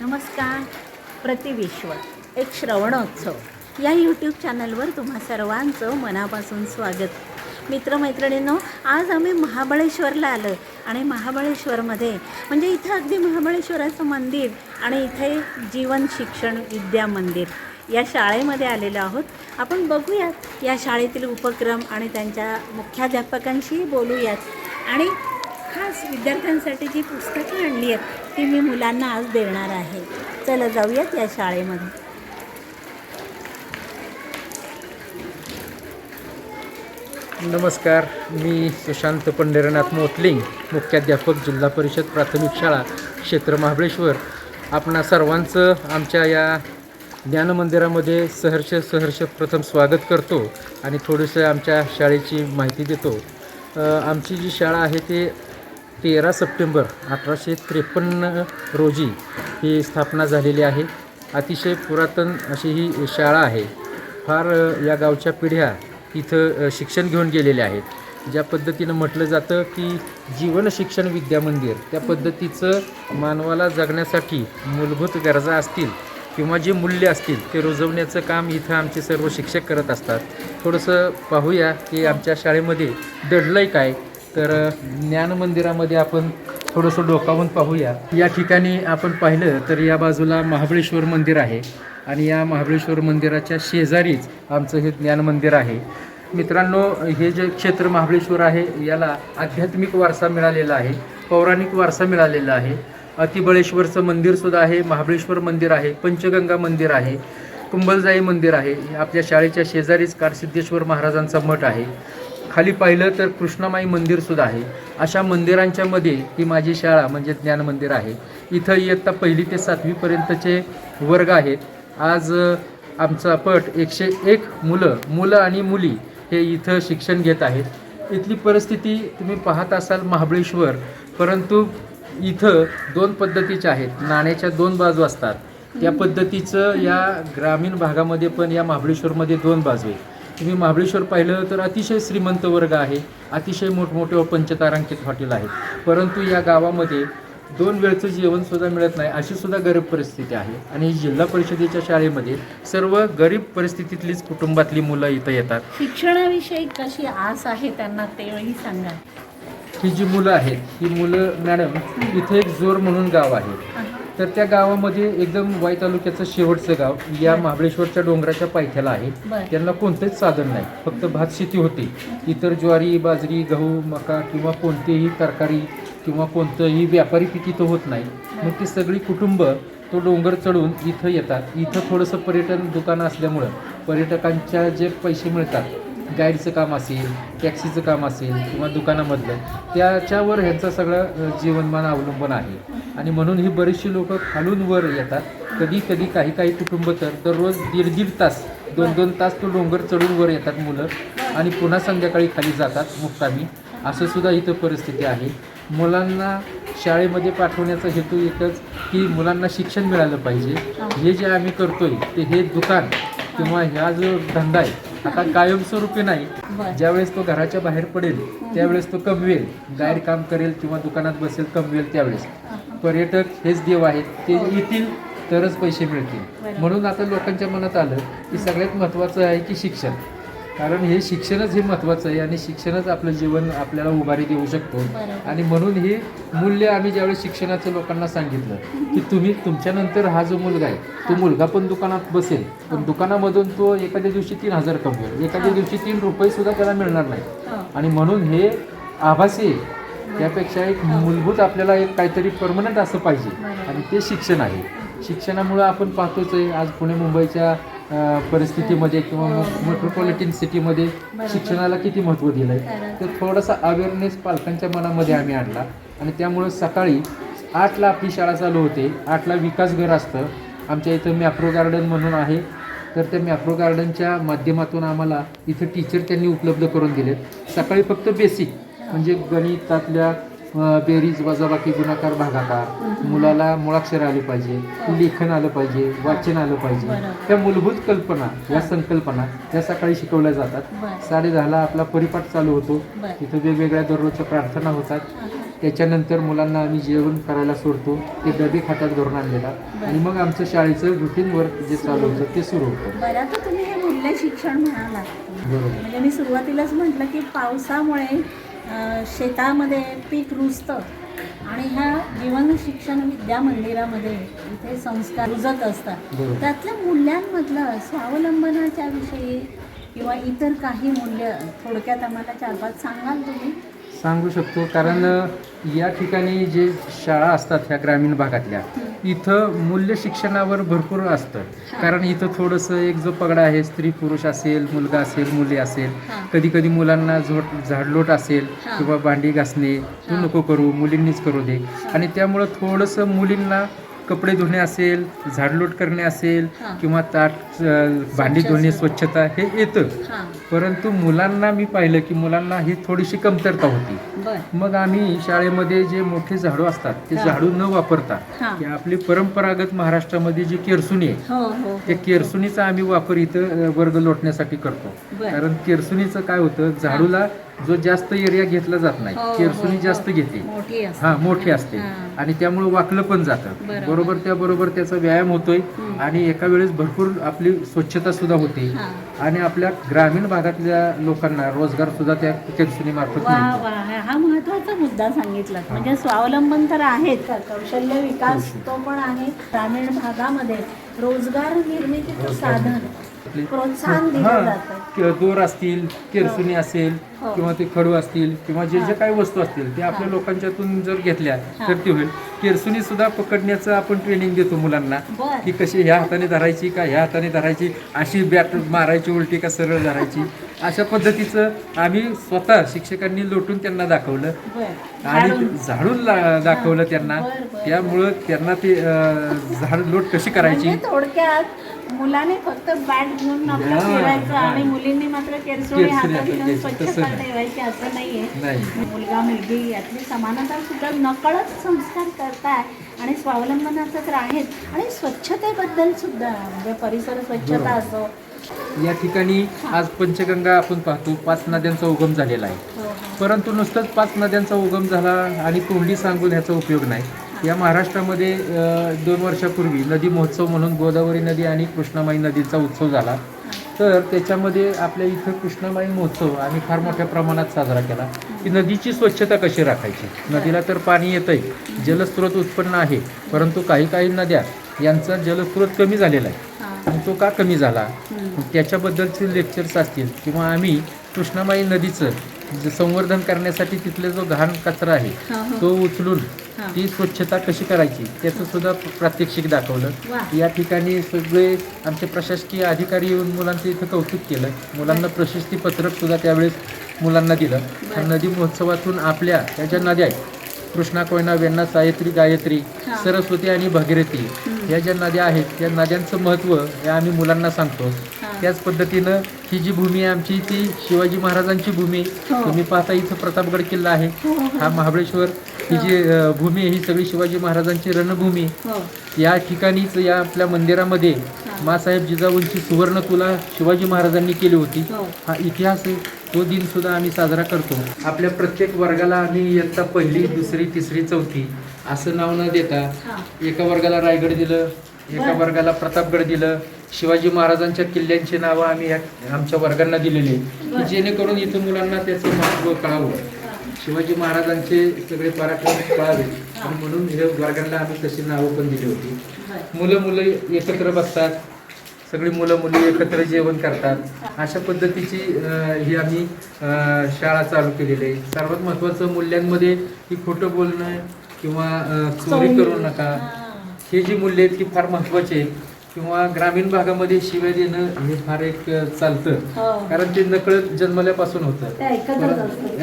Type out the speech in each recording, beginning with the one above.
नमस्कार. प्रतिविश्व एक श्रवणोत्सव. या यूट्यूब चॅनलवर तुम्हा सर्वांचं मनापासून स्वागत. मित्रमैत्रिणींनो आज आम्ही महाबळेश्वरला आलो आणि महाबळेश्वरमध्ये म्हणजे इथं अगदी महाबळेश्वराचं मंदिर आणि इथे जीवन शिक्षण विद्या मंदिर या शाळेमध्ये आलेलो आहोत. आपण बघूयात या शाळेतील उपक्रम आणि त्यांच्या मुख्याध्यापकांशी बोलूयात. आणि खास विद्यार्थ्यांसाठी जी पुस्तकं आणली आहेत ती मी मुलांना आज देणार आहे. चला जाऊयात या शाळेमध्ये. नमस्कार मी सुशांत पंढरनाथ मोतलिंग मुख्याध्यापक जिल्हा परिषद प्राथमिक शाळा क्षेत्र महाबळेश्वर. आपणा सर्वांचं आमच्या या ज्ञानमंदिरामध्ये सहर्ष सहर्ष प्रथम स्वागत करतो आणि थोडंसं आमच्या शाळेची माहिती देतो. आमची जी शाळा आहे ती तेरा सप्टेंबर अठराशे त्रेपन्न रोजी ही स्थापना झालेली आहे. अतिशय पुरातन अशी ही शाळा आहे. फार या गावच्या पिढ्या इथं शिक्षण घेऊन गेलेल्या आहेत. ज्या पद्धतीनं म्हटलं जातं की जीवन शिक्षण विद्या मंदिर त्या पद्धतीचं मानवाला जगण्यासाठी मूलभूत गरजा असतील किंवा जे मूल्य असतील ते रुजवण्याचं काम इथं आमचे सर्व शिक्षक करत असतात. थोडंसं पाहूया की आमच्या शाळेमध्ये दडलंय काय? तर ज्ञान मंदिरामध्ये आपण थोडंसं डोकावून पाहूया. या ठिकाणी आपण पाहिलं तर या बाजूला महाबळेश्वर मंदिर आहे आणि या महाबळेश्वर मंदिराच्या शेजारीच आमचं हे ज्ञान मंदिर आहे. मित्रांनो हे जे क्षेत्र महाबळेश्वर आहे याला आध्यात्मिक वारसा मिळालेला आहे पौराणिक वारसा मिळालेला आहे. अतिबळेश्वरचं मंदिरसुद्धा आहे महाबळेश्वर मंदिर आहे पंचगंगा मंदिर आहे कुंभलजाई मंदिर आहे. आपल्या शाळेच्या शेजारीच कारसिद्धेश्वर महाराजांचा मठ आहे. खाली पाहिलं तर कृष्णामाई मंदिरसुद्धा आहे. अशा मंदिरांच्या मध्ये ही माझी शाळा म्हणजे ज्ञान मंदिर आहे. इथं इयत्ता पहिली ते सातवीपर्यंतचे वर्ग आहेत. आज आमचा पट एकशे एक मुलं मुलं आणि मुली हे इथं शिक्षण घेत आहेत. इथली परिस्थिती तुम्ही पाहत असाल महाबळेश्वर परंतु इथं दोन पद्धतीच्या आहेत. नाण्याच्या दोन बाजू असतात. त्या पद्धतीचं या ग्रामीण भागामध्ये पण या महाबळेश्वरमध्ये दोन बाजू आहेत. तुम्ही महाबळेश्वर पाहिलं तर अतिशय श्रीमंत वर्ग आहे. अतिशय मोठमोठे व पंचतारांकित हॉटेल आहेत. परंतु या गावामध्ये दोन वेळचं जेवण सुद्धा मिळत नाही अशी सुद्धा गरीब परिस्थिती आहे. आणि जिल्हा परिषदेच्या शाळेमध्ये सर्व गरीब परिस्थितीतलीच कुटुंबातली मुलं इथं येतात. शिक्षणाविषयी कशी आस आहे त्यांना तेही सांगा. ही जी मुलं आहेत ही मुलं मॅडम इथे एक जोर म्हणून गाव आहे. तर त्या गावामध्ये एकदम वाई तालुक्याचं शेवटचं गाव या महाबळेश्वरच्या डोंगराच्या पायथ्याला आहे. त्यांना कोणतेच साधन नाही. फक्त भात शेती होती. इतर ज्वारी बाजरी गहू मका किंवा कोणतेही तरकारी किंवा कोणतंही व्यापारी पीक इथं होत नाही. मग ती सगळी कुटुंब तो डोंगर चढून इथं येतात. इथं थोडंसं पर्यटन दुकानं असल्यामुळं पर्यटकांच्या जे पैसे मिळतात गाईडचं काम असेल टॅक्सीचं काम असेल किंवा दुकानामधलं त्याच्यावर ह्यांचं सगळं जीवनमान अवलंबून आहे. आणि म्हणून ही बरीचशी लोक खालून वर येतात. कधी कधी काही काही कुटुंब तर दररोज दीड दीड तास दोन दोन तास तो डोंगर चढून वर येतात मुलं. आणि पुन्हा संध्याकाळी खाली जातात मुक्कामी. असं सुद्धा इथं परिस्थिती आहे. मुलांना शाळेमध्ये पाठवण्याचा हेतू एकच की मुलांना शिक्षण मिळालं पाहिजे. हे जे आम्ही करतोय ते हे दुकान किंवा ह्या जो धंदा आहे आता कायमस्वरूपी नाही. बरं. ज्यावेळेस तो घराच्या बाहेर पडेल त्यावेळेस तो कमवेल गाईड काम करेल किंवा दुकानात बसेल कमवेल त्यावेळेस. पर्यटक हेच देव आहेत ते येतील तरच पैसे मिळतील. बरोबर. म्हणून आता लोकांच्या मनात आलं की सगळ्यात महत्त्वाचं आहे की शिक्षण. कारण हे शिक्षणच हे महत्त्वाचं आहे आणि शिक्षणच आपलं जीवन आपल्याला उभारी देऊ शकतो. आणि म्हणून हे मूल्य आम्ही ज्यावेळेस शिक्षणाचं लोकांना सांगितलं की तुम्ही तुमच्यानंतर हा जो मुलगा आहे तो मुलगा पण दुकानात बसेल पण दुकानामधून तो एखाद्या दिवशी तीन हजार कमवेल एखाद्या दिवशी तीन रुपये सुद्धा त्याला मिळणार नाही. आणि म्हणून हे आभासी आहे. त्यापेक्षा एक मूलभूत आपल्याला एक काहीतरी परमनंट असं पाहिजे. आणि ते शिक्षण आहे. शिक्षणामुळं आपण पाहतोच आहे. आज पुणे मुंबईच्या परिस्थितीमध्ये किंवा मेट्रोपॉलिटन सिटीमध्ये. शिक्षणाला किती महत्त्व दिलं आहे. तर थोडासा अवेअरनेस पालकांच्या मनामध्ये आम्ही आणला. आणि त्यामुळं सकाळी आठला आपली शाळा चालू होते. आठला विकास घर असतं. आमच्या इथं मॅप्रो गार्डन म्हणून आहे. तर त्या मॅप्रो गार्डनच्या माध्यमातून आम्हाला इथं टीचर त्यांनी उपलब्ध करून दिलेत. सकाळी फक्त बेसिक म्हणजे गणितातल्या बेरीज वजाबाकी गुणाकार भागाकार. मुलाला मुळाक्षर आले पाहिजे लेखन आलं पाहिजे वाचन आलं पाहिजे. त्या मूलभूत कल्पना या संकल्पना या सकाळी शिकवल्या जातात. साडे दहाला आपला परिपाठ चालू होतो. तिथं वेगवेगळ्या दररोजच्या प्रार्थना होतात. त्याच्यानंतर मुलांना आम्ही जेवण करायला सोडतो. ते डबे खात्यात घरून आणलेला. आणि मग आमचं शाळेचं रुटीन वर्क जे चालू होतं ते सुरू होतं. बरं आता तुम्ही हे मूल्य शिक्षण म्हणालात. बरोबर. म्हणजे मी सुरुवातीलाच म्हटलं की पावसामुळे शेतामध्ये पीक रुजतं आणि ह्या जीवन शिक्षण विद्या मंदिरामध्ये इथे संस्कार रुजत असतात. त्यातल्या मूल्यांमधलं स्वावलंबनाच्या विषयी किंवा इतर काही मूल्य थोडक्यात आम्हाला चार पाच सांगाल तुम्ही? सांगू शकतो. कारण या ठिकाणी जे शाळा असतात ह्या ग्रामीण भागातल्या इथं मूल्य शिक्षणावर भरपूर असतं कारण इथं थोडंसं एक जो पगडा आहे स्त्री पुरुष असेल मुलगा असेल मुली असेल. कधी कधी मुलांना झोट झाडलोट असेल. किंवा भांडी घासणे तू. नको करू मुलींनीच करू दे आणि त्यामुळं थोडंसं मुलींना कपडे धुणे असेल झाडलोट करणे असेल हां. किंवा ताट अ, भांडी स्वच्छ धुणे. स्वच्छता हे येतं हां परंतु मुलांना मी पाहिलं की मुलांना ही थोडीशी कमतरता होती बरं मग आम्ही शाळेमध्ये जे मोठे झाडू असतात ते हा. झाडू न वापरता हा. की आपली परंपरागत महाराष्ट्रामध्ये जी केरसुनी आहे हो हो त्या केरसुनीचा आम्ही वापर इथं अ, वर्ग लोटण्यासाठी करतो बरं. कारण केरसुनीचं काय होतं झाडूला जो जास्त एरिया घेतला जात नाही. हो, हो, केरसुनी हो. जास्त घेते. मोठी असते. हा मोठी असते. हां. आणि त्यामुळे वाकलं पण जातं. बरोबर. बरोबर त्याबरोबर त्याचा व्यायाम होतोय हम्म. आणि एका वेळेस भरपूर आपली स्वच्छता सुद्धा होते. हां. आणि आपल्या ग्रामीण भागातल्या लोकांना रोजगार सुद्धा त्या केरसुनी मार्फत वा मिळतो. वा. हा महत्त्वाचा मुद्दा सांगितला म्हणजे स्वावलंबन तर आहेच. कौशल्य विकास तो पण आहे. ग्रामीण भागामध्ये रोजगार निर्मितीचं साधन प्रोत्साहन दिलं हा, जातं. दोर असतील केरसुनी असेल हो. किंवा ते खडू असतील किंवा जे जे हा. काही वस्तू असतील ते आपल्या हा. लोकांच्यातून जर घेतल्या हा. तर ते होईल केरसुनी सुद्धा पकडण्याचं आपण ट्रेनिंग देतो मुलांना की कशी ह्या हाताने धरायची का ह्या हाताने धरायची अशी बॅट मारायची उलटी का सरळ धरायची अशा पद्धतीचं आम्ही स्वतः शिक्षकांनी लोटून त्यांना दाखवलं आणि झाडून. दाखवलं त्यांना. त्यामुळं त्यांना ते झाड लोट कशी करायची म्हणजे थोडक्यात मुलाने फक्त बॅट घेऊन आपलं फिरायचं. आणि मुलींनी मात्र केरसोळी हातात घेऊन स्वच्छता. ठेवायची असं नाहीये. नाही. मुलगा मुलगी यातली समानता सुद्धा नकळत संस्कार करताय आणि स्वावलंबनाचं तर आहेच. आणि स्वच्छतेबद्दल सुद्धा म्हणजे परिसर स्वच्छता. असो. या ठिकाणी आज पंचगंगा आपण पाहतो. पाच नद्यांचा उगम झालेला आहे. हो, हो. परंतु नुसतंच पाच नद्यांचा उगम झाला आणि तोंडी सांगून ह्याचा उपयोग नाही. या महाराष्ट्रामध्ये दोन वर्षापूर्वी नदी महोत्सव म्हणून गोदावरी नदी आणि कृष्णामाई नदीचा उत्सव झाला. तर त्याच्यामध्ये आपल्या इथं कृष्णामाई महोत्सव आम्ही फार मोठ्या प्रमाणात साजरा केला. की नदीची स्वच्छता कशी राखायची? नदीला तर पाणी येतं आहे जलस्रोत उत्पन्न आहे परंतु काही काही नद्या यांचा जलस्रोत कमी झालेला आहे. आणि तो का कमी झाला. त्याच्याबद्दलचे लेक्चर्स असतील किंवा आम्ही कृष्णामाई नदीचं संवर्धन करण्यासाठी तिथले जो घाण कचरा आहे. तो उचलून. ती स्वच्छता कशी करायची त्याचं सुद्धा प्रात्यक्षिक. दाखवलं या ठिकाणी सगळे आमचे प्रशासकीय अधिकारी येऊन मुलांचं इथं कौतुक केलं मुलांना प्रशस्ती पत्रक सुद्धा त्यावेळेस मुलांना दिलं. नदी महोत्सवातून आपल्या त्या ज्या नद्या आहेत कृष्णा कोयना वेण्णा सायत्री गायत्री. सरस्वती आणि भागीरथी. या ज्या नद्या आहेत त्या नद्यांचं महत्त्व हे आम्ही मुलांना सांगतो. त्याच पद्धतीनं ही जी भूमी आहे आमची ती शिवाजी महाराजांची भूमी हो. आहे तुम्ही पाहता इथं प्रतापगड किल्ला आहे हो, हो, हा महाबळेश्वर ही जी भूमी आहे ही सगळी शिवाजी महाराजांची रणभूमी आहे. हो. या ठिकाणीच या आपल्या मंदिरामध्ये मासाहेब जिजाऊंची सुवर्ण तुला शिवाजी महाराजांनी केली होती हो. हा इतिहास आहे तो दिन सुद्धा आम्ही साजरा करतो आपल्या प्रत्येक वर्गाला आम्ही इयत्ता पहिली दुसरी तिसरी चौथी असं नाव न देता हा. एका वर्गाला रायगड दिलं एका. वर्गाला प्रतापगड दिलं. शिवाजी महाराजांच्या किल्ल्यांची नावं आम्ही या आमच्या वर्गांना दिलेली. की. जेणेकरून इथं मुलांना त्याचं महत्त्व कळावं. शिवाजी महाराजांचे सगळे पराक्रम कळावे. आणि म्हणून हे वर्गांना आम्ही तशी नावं पण दिली होती. मुलं मुलं एकत्र बसतात. सगळी मुलं मुली एकत्र जेवण करतात. अशा पद्धतीची ही आम्ही शाळा चालू केलेली आहे. सर्वात महत्त्वाचं मूल्यांमध्ये की खोटं बोलणं किंवा चोरी करू नका. हा. जी मूल्य आहेत ती फार महत्त्वाची आहेत किंवा ग्रामीण भागामध्ये शिव्या देणं हे फार एक चालतं हो. कारण ते नकळत जन्मल्यापासून होतं ते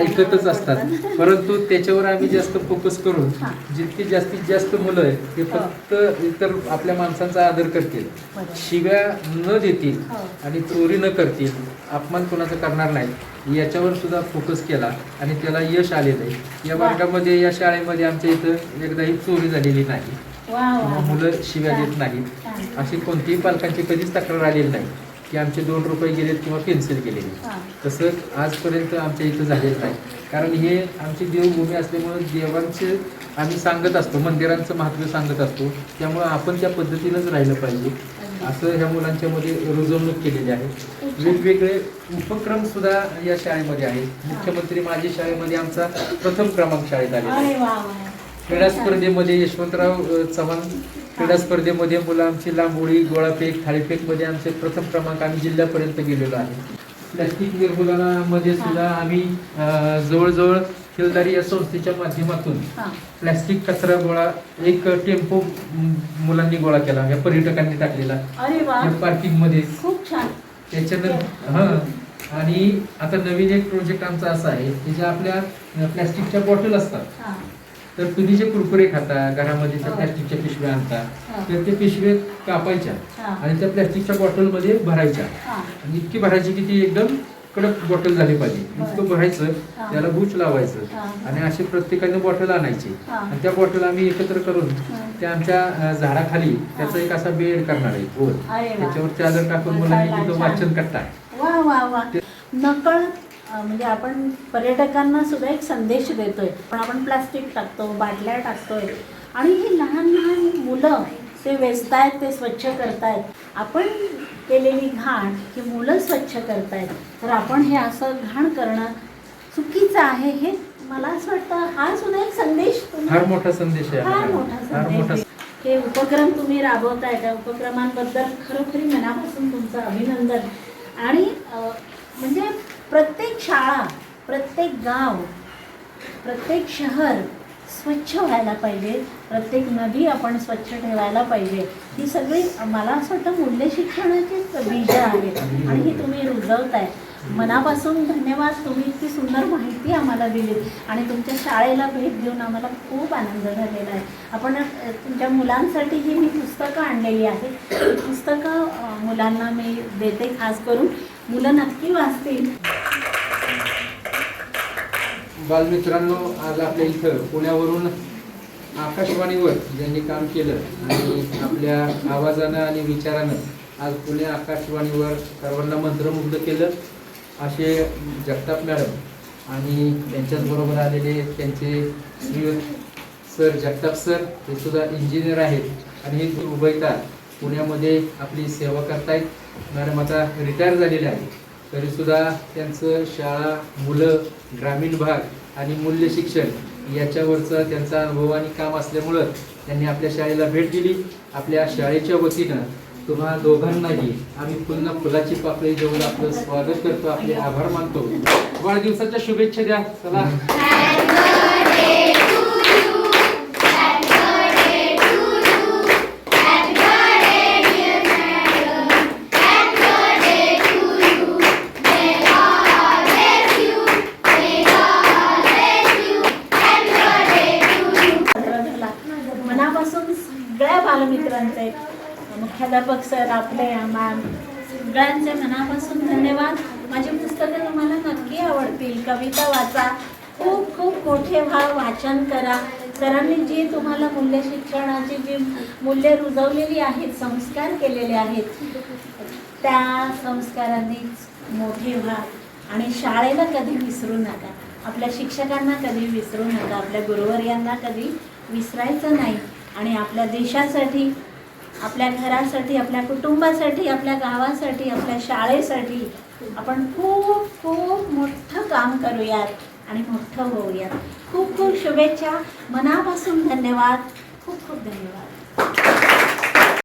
ऐकतच असतात. परंतु त्याच्यावर आम्ही जास्त फोकस करून. जितकी जास्तीत जास्त मुलं आहेत ते हो. फक्त इतर आपल्या माणसांचा आदर करतील. शिव्या न देतील हो. आणि चोरी न करतील अपमान कोणाचं करणार नाही याच्यावर सुद्धा फोकस केला आणि त्याला यश आलेलं आहे या वा. वर्गामध्ये या शाळेमध्ये आमच्या इथं एकदाही चोरी झालेली नाही किंवा मुलं शिव्या. देत नाहीत. अशी कोणतीही पालकांची कधीच तक्रार आलेली नाही की आमचे दोन रुपये गेलेत किंवा पेन्सिल गेलेली तसं आजपर्यंत आमच्या इथं झालेलं नाही. कारण हे आमची देवभूमी असल्यामुळं देवांचे आम्ही सांगत असतो मंदिरांचं महत्त्व सांगत असतो. त्यामुळं आपण त्या पद्धतीनंच राहिलं पाहिजे. असं ह्या मुलांच्या मध्ये रुजवणूक केलेली आहे. वेगवेगळे उपक्रम सुद्धा या शाळेमध्ये आहेत. मुख्यमंत्री माझी शाळेमध्ये आमचा प्रथम क्रमांक शाळेत आलेला आहे. क्रीडा स्पर्धेमध्ये यशवंतराव चव्हाण. क्रीडा स्पर्धेमध्ये मुलं आमची लांबोळी गोळाफेक थाळीफेकमध्ये आमचे प्रथम क्रमांक आम्ही जिल्ह्यापर्यंत गेलेलो आहे. प्लॅस्टिक निर्मूलनामध्ये सुद्धा आम्ही जवळजवळ खिलदारी या संस्थेच्या माध्यमातून हां. प्लॅस्टिक कचरा गोळा एक टेम्पो मुलांनी गोळा केला या पर्यटकांनी टाकलेला. अरे वा. या पार्किंगमध्ये. खूप छान. त्याच्यानंतर हां. आणि आता नवीन एक प्रोजेक्ट आमचा असा आहे की ज्या आपल्या प्लॅस्टिकच्या बॉटल असतात. तर तुम्ही जे कुरकुरे खाता घरामध्ये त्या हो. प्लॅस्टिकच्या पिशव्या आणता. तर ते पिशव्या कापायच्या. आणि त्या प्लॅस्टिकच्या बॉटलमध्ये भरायच्या आणि इतकी भरायची की ती एकदम कडक बॉटल झाली पाहिजे. इतकं भरायचं. त्याला बूच लावायचं. आणि असे प्रत्येकाने बॉटल आणायची. आणि त्या बॉटल आम्ही एकत्र करून. त्या आमच्या झाडाखाली त्याचा एक असा बेड करणार आहे गोल. त्याच्यावर चादर टाकून मुलांनी तिथं. वाचन करतात वा वा वा नकळ अं, म्हणजे आपण पर्यटकांना सुद्धा एक संदेश देतोय. पण आपण प्लास्टिक टाकतो बाटल्या टाकतोय. आणि ही लहान लहान मुलं ते वेचतायत ते स्वच्छ करतायत. आपण केलेली घाण ही मुलं स्वच्छ करतायत. तर आपण हे असं घाण करणं चुकीचं आहे हे मला असं वाटतं. हा सुद्धा एक संदेश फार मोठा संदेश आहे. फार हा. मोठा संदेश. हे उपक्रम तुम्ही राबवताय त्या उपक्रमांबद्दल खरोखरी मनापासून तुमचं अभिनंदन. आणि म्हणजे प्रत्येक शाळा प्रत्येक गाव प्रत्येक शहर स्वच्छ व्हायला पाहिजे. प्रत्येक नदी आपण स्वच्छ ठेवायला पाहिजे. ही सगळी मला असं वाटतं मूल्य शिक्षणाचीच बीजं आहेत आणि ही तुम्ही रुजवताय. मनापासून धन्यवाद तुम्ही इतकी सुंदर माहिती आम्हाला दिली. आणि तुमच्या शाळेला भेट देऊन आम्हाला खूप आनंद झालेला आहे. आपण तुमच्या मुलांसाठी ही मी पुस्तकं आणलेली आहेत. पुस्तकं मुलांना मी देते खास करून. मुलं नक्की वाचतील. बालमित्रांनो आज आपल्या इथं पुण्यावरून आकाशवाणीवर ज्यांनी काम केलं आणि आपल्या आवाजानं आणि विचारानं आज पुणे आकाशवाणीवर सर्वांना मंत्रमुग्ध केलं असे जगताप मॅडम आणि त्यांच्याचबरोबर आलेले त्यांचे सर जगताप सर हे सुद्धा इंजिनियर आहेत आणि हे उभयता पुण्यामध्ये आपली सेवा करतायत. मॅडम आता रिटायर झालेले आहेत. तरीसुद्धा त्यांचं शाळा मुलं ग्रामीण भाग आणि मूल्य शिक्षण याच्यावरचं त्यांचा अनुभव आणि काम असल्यामुळं त्यांनी आपल्या शाळेला भेट दिली. आपल्या शाळेच्या वतीनं तुम्हा दोघांनाही आम्ही पुन्हा फुलाची पाकळी देऊन आपलं स्वागत करतो आपले आभार मानतो. वाढदिवसाच्या शुभेच्छा द्या. चला. सरांचे मुख्याध्यापक सर आपले मॅम सगळ्यांचे मनापासून धन्यवाद. माझी पुस्तकं तुम्हाला नक्की आवडतील. कविता वाचा. खूप खूप मोठे व्हा वाचन करा. सरांनी जी तुम्हाला मूल्य शिक्षणाची जी मूल्य रुजवलेली आहेत संस्कार केलेले आहेत त्या संस्कारांनी मोठे व्हा. आणि शाळेला कधी विसरू नका. आपल्या शिक्षकांना कधी विसरू नका. आपल्या गुरुवर्यांना कधी विसरायचं नाही. आणि आपल्या देशासाठी आपल्या घरासाठी आपल्या कुटुंबासाठी आपल्या गावासाठी आपल्या शाळेसाठी आपण खूप खूप मोठं काम करूयात आणि मोठं होऊयात. खूप खूप शुभेच्छा. मनापासून धन्यवाद. खूप खूप धन्यवाद.